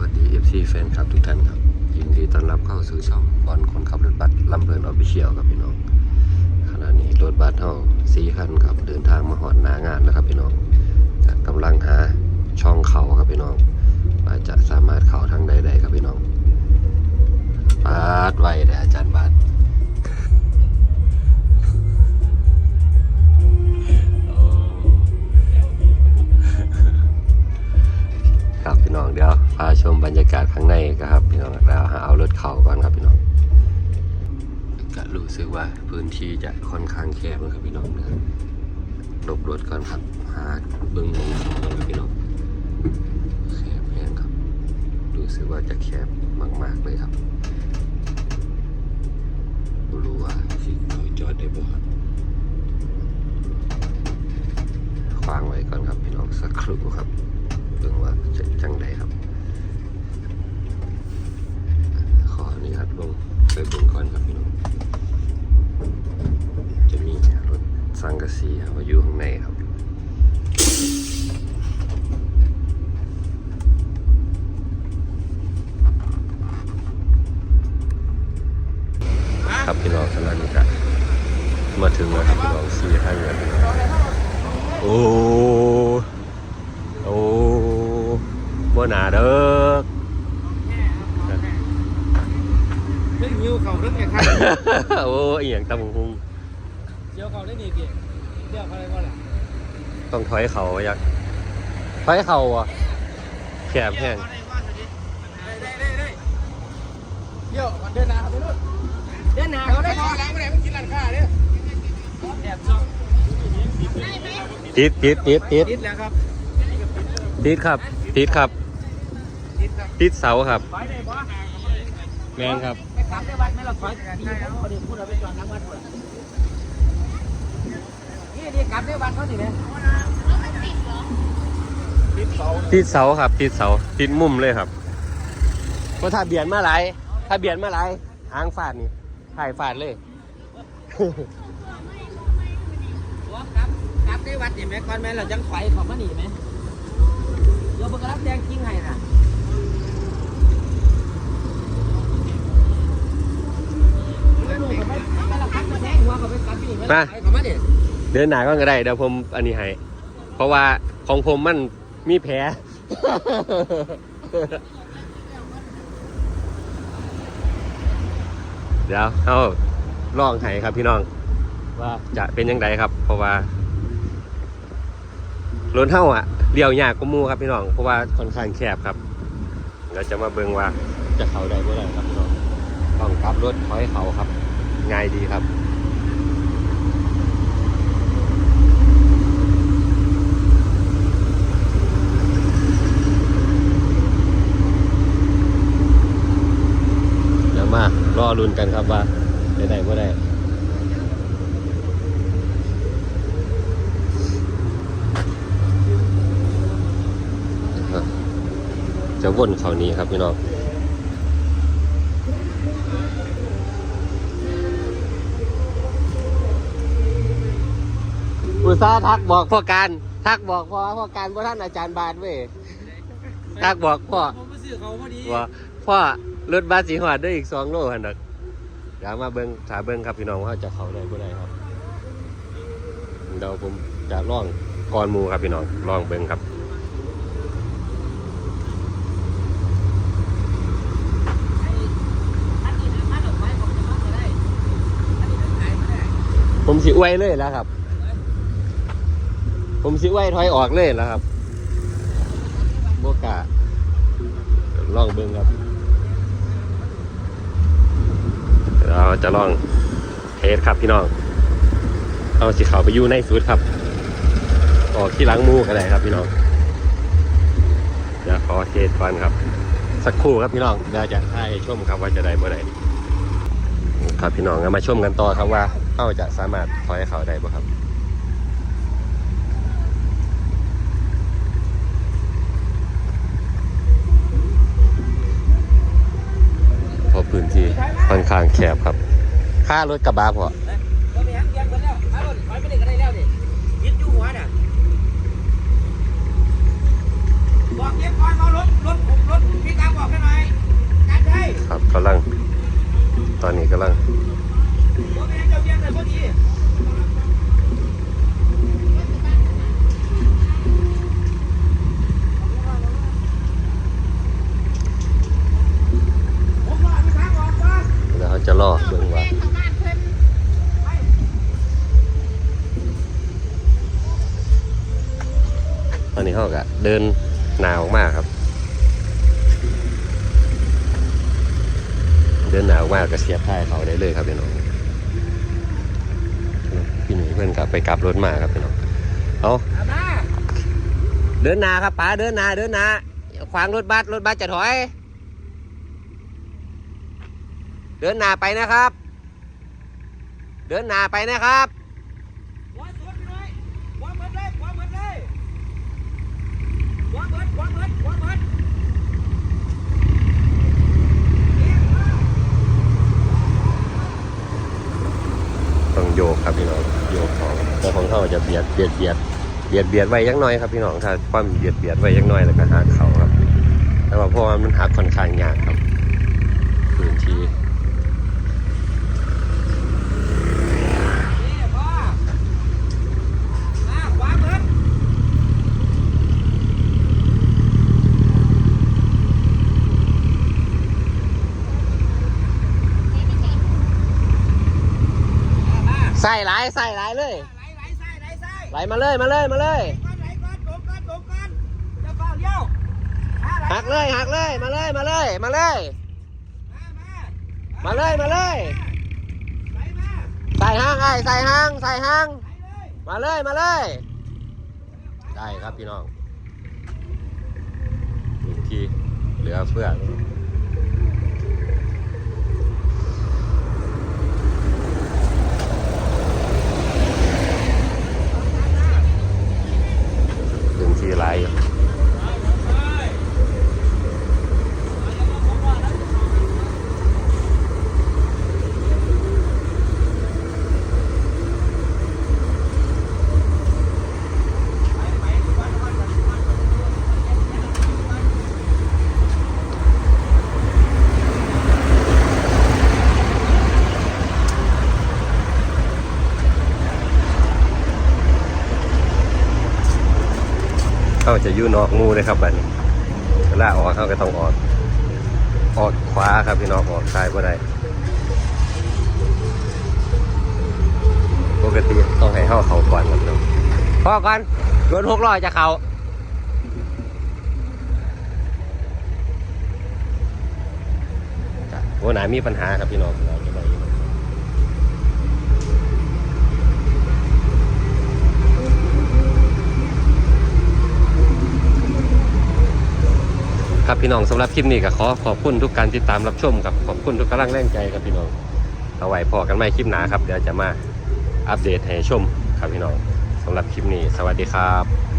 วัสดี FC แฟนคลับทุกท่านครับ ยินดีต้อนรับเข้าสู่ช่องบอลคนขับรถบัสลำเพลินออฟฟิเชียลครับพี่น้องขณะนี้รถบัสเฮาสีคันครับเดินทางมาหอดหนางานนะครับพี่น้องกำลังหาช่องเขาครับพี่น้องอาจจะสามารถเข้าทางใดๆครับพี่น้องปาดไว้แต่อาจารย์าชมบรรยากาศข้างในกันครับพี่น้องเราหาเอารถเข่าก่อนครับพี่น้องก็รู้สึกว่าพื้นที่จะค่อนข้างแคบนะครับพี่น้องนะครับหลบรถก่อนครับหาเบิ้งลงเขาก่อนครับพี่น้องแคบแพงครับ รู้สึกว่าจะแคบมากๆเลยครับรู้ว่าสิเขาจอดได้บ่ครับขวางไว้ก่อนครับพี่น้องสักครู่ครับเบิ่งว่าจะจังใด ครับพี่น้องขณะนี้ก็มาถึงแล้วครับพี่น้องสี่ห้าเงินโอ้โอ้บ่หนาเด้อเรื่องยิวเขาเรื่องแข่งขันโอ้อีหยังตำบักหุงเดี๋ยวเขาเล่นอีกเกี่ยเดี๋ยวเขาอะไรก็แหละต้องถอยเขาอยากถอยเขาอะแคบแห้งได้ได้ได้เดี๋ยวเดินหน้าไปนู่ ติดติดติดติดติดแล้วครับติดครับติดครับติดครับติดเสาครับถอยได้ปะแมนครับไม่กลับได้วัดไม่เราถอยดีเขาเขาเดี๋ยวพูดเราไปจอดนั่งวัดหมดนี่นี่กลับได้วัดเขาสิเนี่ยติดเสาติดเสาครับ ติดเสาติดมุมเลยครับเพราะถ้าเบียดมาหลายถ้าเบียดมาหลายหางฟาดนี่ถ่ายฟาดเลยว่า ครับกลับได้วัดเห็นไหมก่อนแม่เราจังถอยเขามาหนีไหมเดี๋ยวเพิ่งรับแจ้งจริงให้น่ะมาเขามาดิเดินหนาก็ได้เดี๋ยวผมอันนี้ให้เพราะว่าของผมมันมีแผลเดี๋ยวเอา ลองให้ครับพี่น้อง ว่าจะเป็นยังไงครับ เพราะว่ารถเท่าอะเลี้ยวยากกว่าหมูครับพี่น้องเพราะว่าค่อนข้างแคบครับเราจะมาเบิ่งว่าจะเข้าได้เมื่อไหร่ครับพี่น้องต้องขับรถถอยเขาครับง่ายดีครับเดี๋ยวมารอรุนกันครับว่าได้ได้เมื่อไรจะ วนเขานี้ครับพี่น้องอุตสาหทักบอกพ่อการทักบอกพ่อพ่อการว่าท่านอาจารย์บานเว้ยทักบอกพ่อผมไปซื้อเขาพอดีว่าพ่อรถบัสสีหอดได้อีกสองโลหันดักเดี๋ยวมาเบิ้งถาเบิ้งครับพี่น้องว่าจะเขาได้บ่ได้ครับเดี๋ยวผมจะล่องก่อนมูครับพี่น้องล่องเบิ้งครับ ผมสิอวยเลยแล้วครับ ผมสิอวยถอยออกเลยแล้วครับโบกล้าล่องเบิ้งครับเราจะลองเทสครับพี่น้องเอาสีขาวไปอยู่ในสุดครับ ออกที่ล้างมูกันเลยครับพี่น้องเดี๋ยวขอเทสก่อนครับ สักครู่ครับพี่น้องเดี๋ยวจะให้ชมครับว่าจะได้บ่ได้ครับพี่น้องมาชมกันต่อครับว่า เขาจะสามารถถอยเขาได้บ่ครับพอพื้นที่ค่อนข้างแคบครับ ค่ารถกระบะพอครับกำลัง ตอนนี้กำลัง อเบิ่งว่าตอนนี้เขาก็เดินหนาวมากครับ เดินหนาวมากก็เสียบท้ายเขาได้เลยครับพี่น้องพี่หนุ่ยเพื่อนกลับไปกลับรถมาครับพี่น้องเอาเดินนาครับป้าเดินนาเดินนาขวางรถบัสรถบัสจะถอย ดินหนาไปนะครับ เดินหนาไปนะครับหัวสวนพี่น้อยหัวเหมือนเลยหัวเหมือนเลยหัวเหมือนหัวเหมือนหัวเหมือนเอียงมาต้องโยกครับพี่น้องโยกของแต่ของเขาจะเบียดเบียดเบียดเบียดเบียดไว้ยักหน้อยครับพี่น้องถ้าความเบียดเบียดไว้ยักหน้อยแล้วก็หักเขาครับแต่ว่าเพราะว่ามันหักค่อนข้างยากครับพื้นที่ นี่พ่อมาขวาเหมือน มา ใส่หลายใส่หลายเลยไหลไหลไส้ไหลไส้ไหลมาเลยมาเลยมาเลยก้อนไหลก้อนตกก้อนตกก้อนจะเฝ้าเลี้ยวมาไหหักเลยหักเลยมาเลยมาเลยมาเลยมามามาเลยมาเลยใส่ห้างไอ้ใส่ห้างใส่ห้างมาเลยมาเลย ได้ครับพี่น้องอีกทีเหลือเฟือ เขาจะยู่นอกหมูเลยครับบัดนี้เวลาออกเข้าก็ต้องออกออกขวาครับพี่น้องออกซ้ายก็ได้ปกติต้องให้เข้าเขาก่อนครับน้องพ่อก่อนรถหกล้อจะเขาจ้ะโอ้หนามีปัญหาครับพี่น้องเราจะไป ครับพี่น้องสำหรับคลิปนี้ก็ขอขอบคุณทุกการติดตามรับชมครับขอบคุณทุกกำลังแรงใจครับพี่น้องเอาไว้พอกันใหม่คลิปหนาครับเดี๋ยวจะมาอัปเดตให้ชมครับพี่น้องสำหรับคลิปนี้ สวัสดีครับ